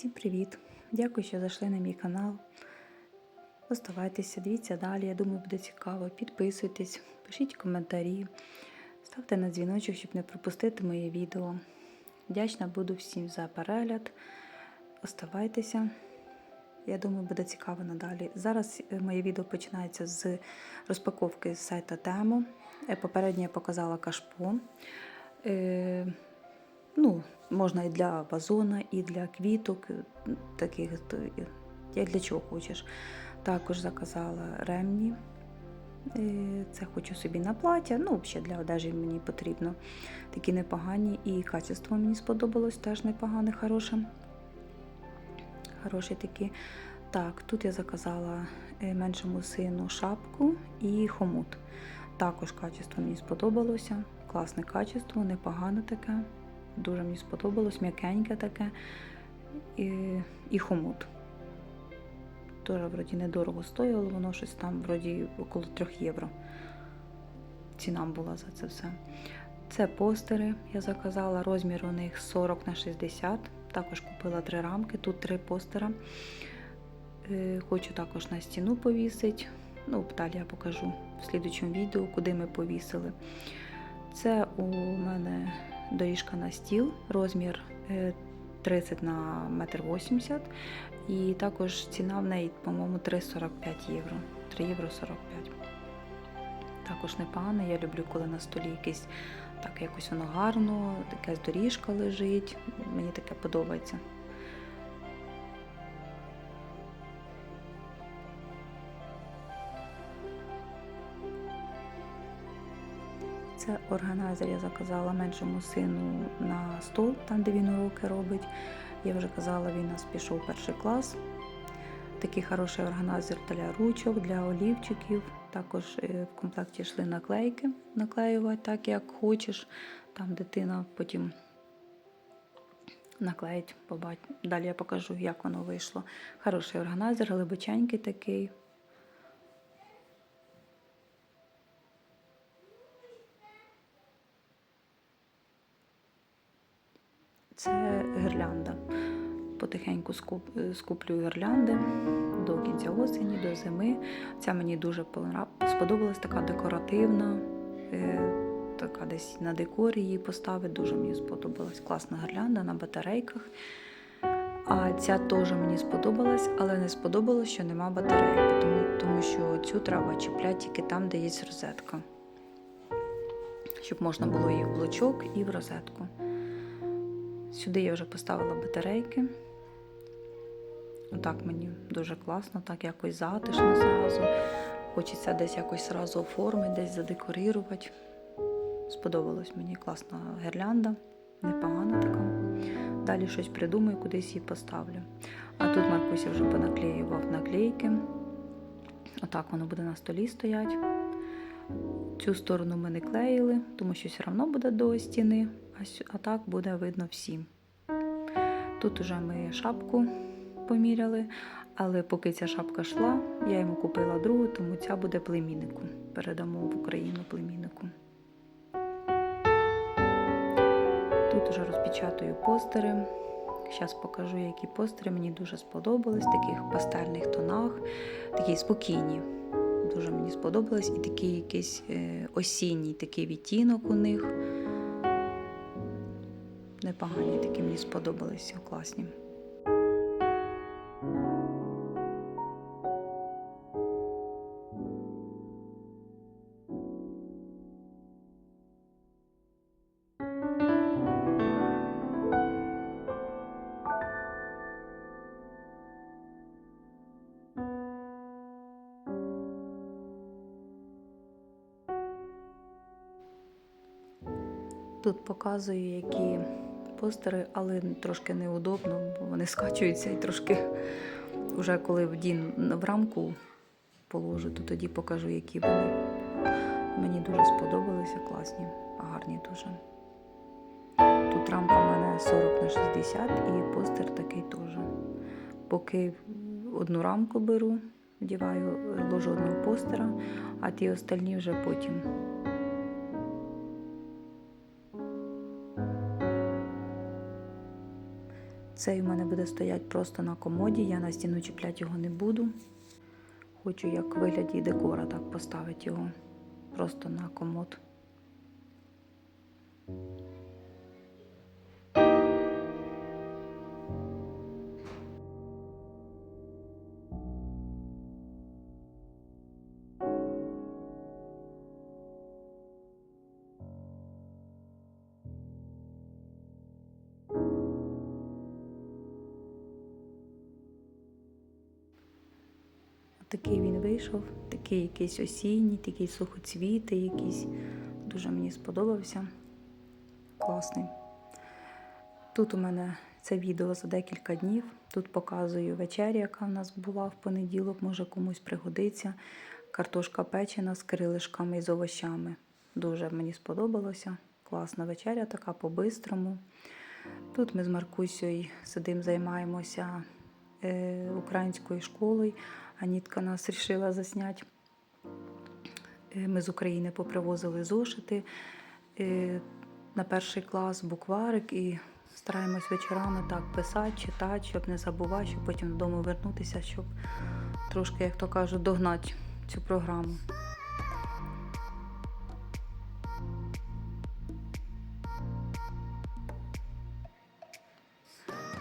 Всім привіт! Дякую, що зайшли на мій канал. Оставайтеся, дивіться далі. Я думаю, буде цікаво. Підписуйтесь, пишіть коментарі, ставте на дзвіночок, щоб не пропустити моє відео. Вдячна буду всім за перегляд. Оставайтеся. Я думаю, буде цікаво надалі. Зараз е, моє відео починається з розпаковки з сайта Тему. Е, Попередньо я показала кашпо. Ну, можна і для вазона, і для квіток, таких, як для чого хочеш. Також заказала ремні. Е, Це хочу собі на плаття. Ну, взагалі для одежі мені потрібно. Такі непогані. І качество мені сподобалось, теж непогане, хороше. Хороші такі. Так, тут я заказала е, меншому сину шапку і хомут. Також качество мені сподобалося. Класне качество, непогане таке. Дуже мені сподобалось, м'якеньке таке і, і хомут. Теж вроді недорого стоїло, воно щось там вроді около 3 євро. Ціна була за це все. Це постери я заказала. Розмір у них 40 на 60. Також купила три рамки, тут три постера. Е, Хочу також на стіну повісити. Ну, далі я покажу в слідучому відео, куди ми повісили. Це у мене доріжка на стіл, розмір е, 30 на 1,80 м. І також ціна в неї, по-моєму, 3,45 євро. 3 євро 45. Також непогано. Я люблю, коли на столі якийсь так якось воно гарно, якась доріжка лежить. Мені таке подобається. Це органайзер я заказала меншому сину на стол, там де він уроки робить. Я вже казала, він у нас пішов перший клас. Такий хороший органайзер для ручок, для олівчиків. Також е, в комплекті йшли наклейки, наклеювати так, як хочеш. Там дитина потім наклеїть, побачить. Далі я покажу, як воно вийшло. Хороший органайзер, глибоченький такий. Це гірлянда. Потихеньку е, скуплю гірлянди до кінця осені, до зими. Ця мені дуже сподобалась, така декоративна, е, така десь на декорі її поставити. Дуже мені сподобалась. Класна гірлянда на батарейках. А ця теж мені сподобалась, але не сподобалось, що нема батарейки, тому, тому що цю треба чіпляти тільки там, де є розетка. Щоб можна було її в блочок і в розетку. Сюди я вже поставила батарейки. Отак мені дуже класно, так якось затишно зразу. Хочеться десь якось зразу оформити, десь задекорувати. Сподобалась мені класна гірлянда, непогана така. Далі щось придумаю, кудись її поставлю. А тут Маркуся вже понаклеював наклейки. Отак воно буде на столі стоять. Цю сторону ми не клеїли, тому що все одно буде до стіни, а, так буде видно всім. Тут уже ми шапку поміряли, але поки ця шапка йшла, я йому купила другу, тому ця буде племіннику. Передамо в Україну племіннику. Тут уже розпечатую постери. Зараз покажу, які постери мені дуже сподобались, в таких пастельних тонах, такі спокійні. Дуже мені сподобалось. І такий якийсь е, осінній такий відтінок у них. Непогані такі мені сподобалися, класні. Тут показую, які постери, але трошки неудобно, бо вони скачуються і трошки вже коли в дін в рамку положу, то тоді покажу, які вони. Мені дуже сподобалися, класні, гарні дуже. Тут рамка в мене 40 на 60 і постер такий теж. Поки одну рамку беру, вдіваю, ложу одного постера, а ті остальні вже потім. Цей у мене буде стояти просто на комоді, я на стіну чіпляти його не буду. Хочу як вигляді декора так поставити його просто на комод. Такий він вийшов, такий якийсь осінній, такий сухоцвітий, якийсь дуже мені сподобався. Класний. Тут у мене це відео за декілька днів. Тут показую вечерю, яка в нас була в понеділок, може комусь пригодиться. Картошка печена з крилишками і з овощами. Дуже мені сподобалося. Класна вечеря, така по-бистрому. Тут ми з Маркусею сидимо, займаємося е, українською школою. Анітка нас вирішила засняти. Е, Ми з України попривозили зошити е, на перший клас, букварик і стараємось вечорами так писати, читати, щоб не забувати, щоб потім додому вернутися, щоб трошки, як то кажуть, догнати цю програму.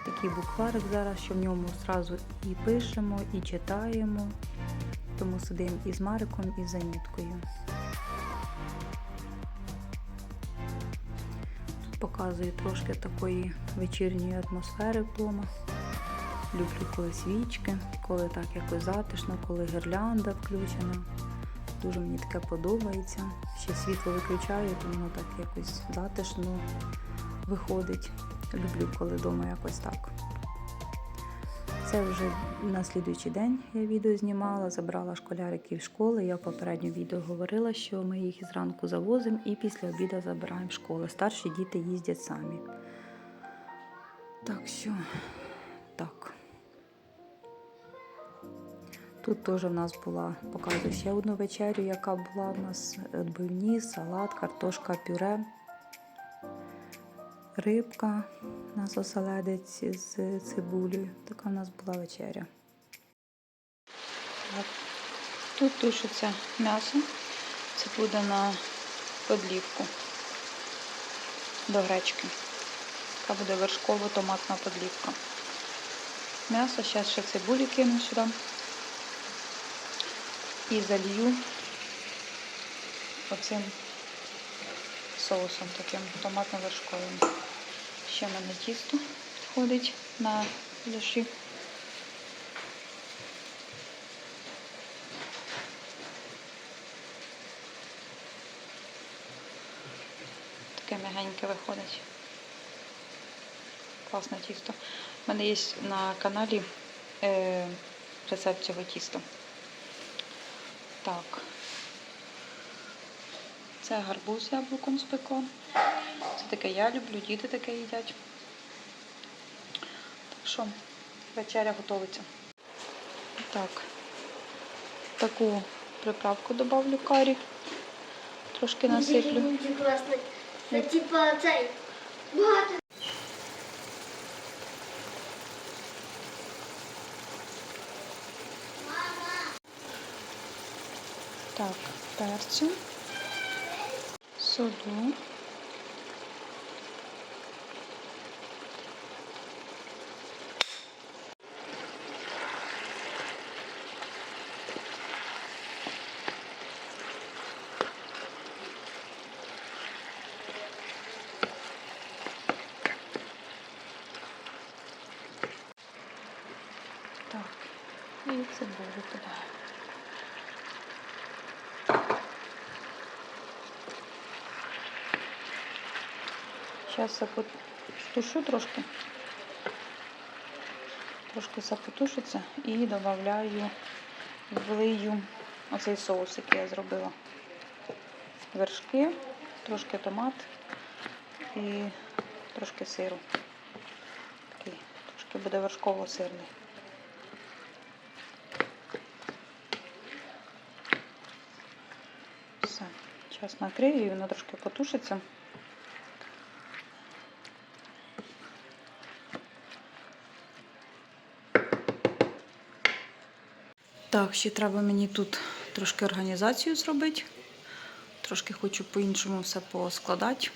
Такий букварик зараз, що в ньому зразу і пишемо, і читаємо. Тому сидимо і з Мариком, і з. Тут показую трошки такої вечірньої атмосфери вдома. Люблю, коли свічки, коли так якось затишно, коли гірлянда включена. Дуже мені таке подобається. Ще світло виключаю, то воно так якось затишно виходить. Люблю, коли вдома якось так. Це вже на слідуючий день я відео знімала, забрала школяриків школи. Я в попередньому відео говорила, що ми їх зранку завозимо і після обіду забираємо в школу. Старші діти їздять самі. Так що, так. Тут теж в нас була, показую ще одну вечерю, яка була в нас відбивні, салат, картошка, пюре, рибка, у нас з цибулею. Така в нас була вечеря. Тут тушиться м'ясо. Це буде на подлівку до гречки. Така буде вершково-томатна подлівка. М'ясо, зараз ще цибулі кину сюди і залью оцим соусом таким томатно-вершковим. Ще в мене тісто ходить на ляші. Таке м'ягеньке виходить. Класне тісто. У мене є на каналі е, рецепт цього тіста. Так. Це гарбуз з яблуком спекло. Це таке я люблю, діти таке їдять. Так що, вечеря готується. Так. Таку приправку добавлю карі. Трошки насиплю. Це типа цей. Багато. Так, перцю, sorduğum Зараз потушу трошки. Трошки запотушиться і додаю, влию оцей соус, який я зробила. Вершки, трошки томат і трошки сиру. Такий, трошки буде вершково-сирний. Все, зараз накрию і воно трошки потушиться. Так, ще треба мені тут трошки організацію зробити. Трошки хочу по-іншому все поскладати.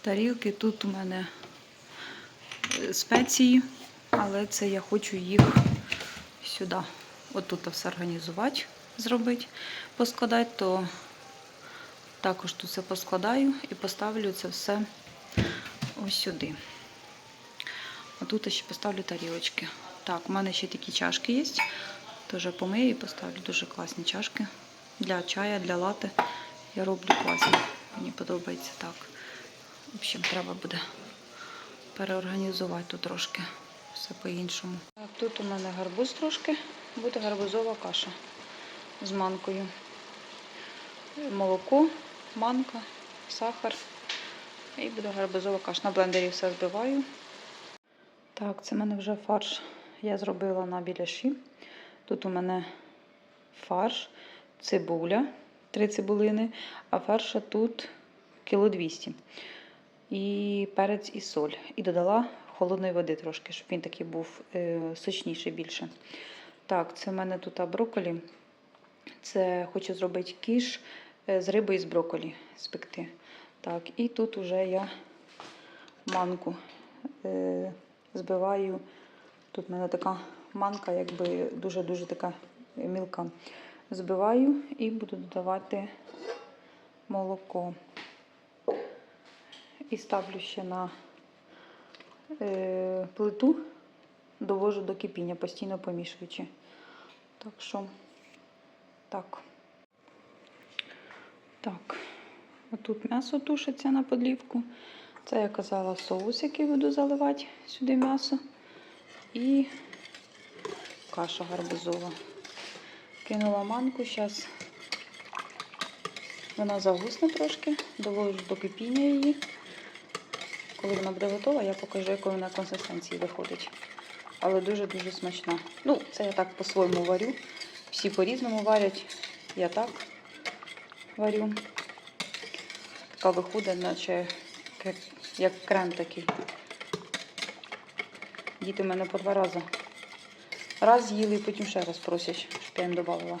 Тарілки тут у мене е, спеції, але це я хочу їх сюди. Отут все організувати, зробити, поскладати, то також тут все поскладаю і поставлю це все ось сюди. А тут ще поставлю тарілочки. Так, у мене ще такі чашки є. Теж помию і поставлю дуже класні чашки. Для чая, для лати. Я роблю класні. Мені подобається так. В общем, треба буде переорганізувати тут трошки. Все по-іншому. Тут у мене гарбуз трошки. Буде гарбузова каша з манкою. Молоко, манка, сахар. І буде гарбузова каша. На блендері все збиваю. Так, це в мене вже фарш. Я зробила на біляші. Тут у мене фарш, цибуля, три цибулини, а фарша тут кіло 200. І перець і соль. І додала холодної води трошки, щоб він такий був е, сочніший більше. Так, це в мене тут брокколі. Це хочу зробити кіш е, з рибою з брокколі спекти. Так, і тут уже я манку е, збиваю. Тут в мене така манка, якби дуже-дуже така мілка. Збиваю і буду додавати молоко. І ставлю ще на е, плиту, довожу до кипіння, постійно помішуючи. Так що, так. Так, отут м'ясо тушиться на подлівку. Це я казала соус, який буду заливати сюди м'ясо. І каша гарбузова. Кинула манку, зараз вона загусне трошки, довожу до кипіння її. Коли вона буде готова, я покажу, якої вона консистенції виходить. Але дуже-дуже смачна. Ну, це я так по-своєму варю. Всі по-різному варять. Я так варю. Така виходить, наче як крем такий. Діти в мене по два рази. Раз їли, потім ще раз просять, щоб я їм додавала.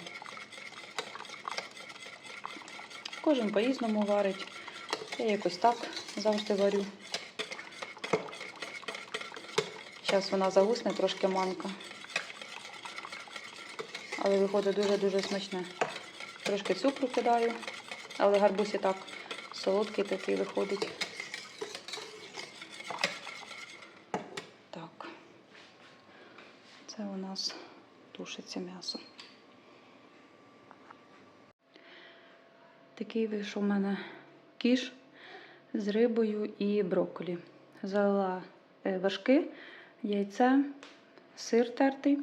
Кожен по-різному варить. Я якось так завжди варю. Зараз вона загусне трошки манка. Але виходить дуже-дуже смачне. Трошки цукру кидаю, але гарбуз і так солодкий такий виходить. Так. Це у нас тушиться м'ясо. Такий вийшов у мене кіш з рибою і брокколі. Залила е, вершки, яйце, сир тертий.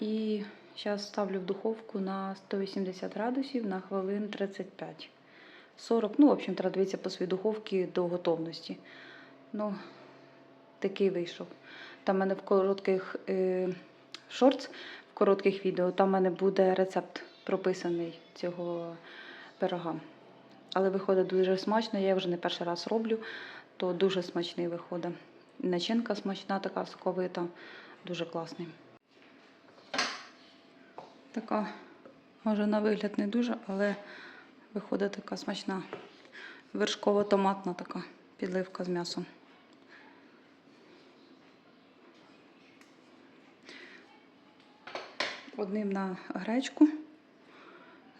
І зараз ставлю в духовку на 180 градусів на хвилин 35. 40, ну, в общем, треба по своїй духовці до готовності. Ну, такий вийшов. Там в мене в коротких е, шортс, в коротких відео, там в мене буде рецепт прописаний цього пирога. Але виходить дуже смачно, я вже не перший раз роблю, то дуже смачний виходить. Начинка смачна, така соковита, дуже класний. Така, може, на вигляд не дуже, але виходить така смачна вершково-томатна така підливка з м'ясом. Одним на гречку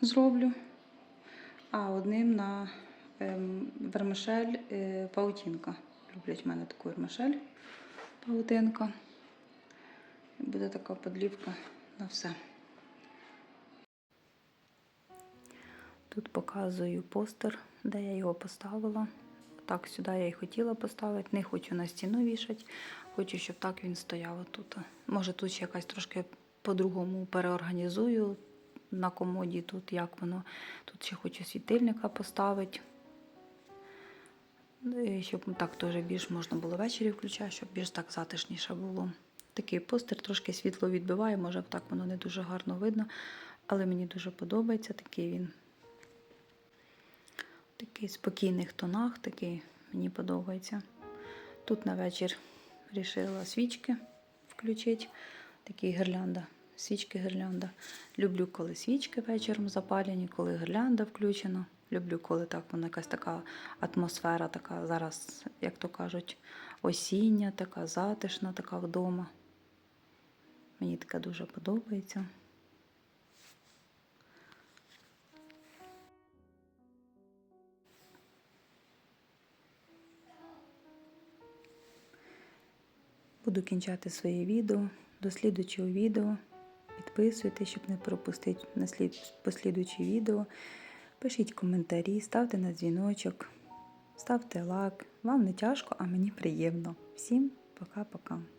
зроблю, а одним на ем, вермишель е, паутінка. Люблять в мене таку вермишель паутинка. Буде така подлівка на все. Тут показую постер, де я його поставила. Так, сюди я і хотіла поставити. Не хочу на стіну вішати. Хочу, щоб так він стояв тут. Може, тут ще якась трошки по-другому переорганізую на комоді, тут як воно. Тут ще хочу світильника поставити. Щоб так теж більш можна було ввечері включати, щоб більш так затишніше було. Такий постер трошки світло відбиває, може так воно не дуже гарно видно, але мені дуже подобається такий він. Такий спокійних тонах, такий мені подобається. Тут на вечір вирішила свічки включити. Такий гірлянда свічки гірлянда. Люблю, коли свічки вечором запалені, коли гірлянда включена. Люблю, коли так вона якась така атмосфера, така зараз, як то кажуть, осіння, така затишна, така вдома. Мені таке дуже подобається. Буду кінчати своє відео. До слідуючого відео. Підписуйтесь, щоб не пропустити послідуючі відео. Пишіть коментарі, ставте на дзвіночок, ставте лайк. Вам не тяжко, а мені приємно. Всім пока-пока.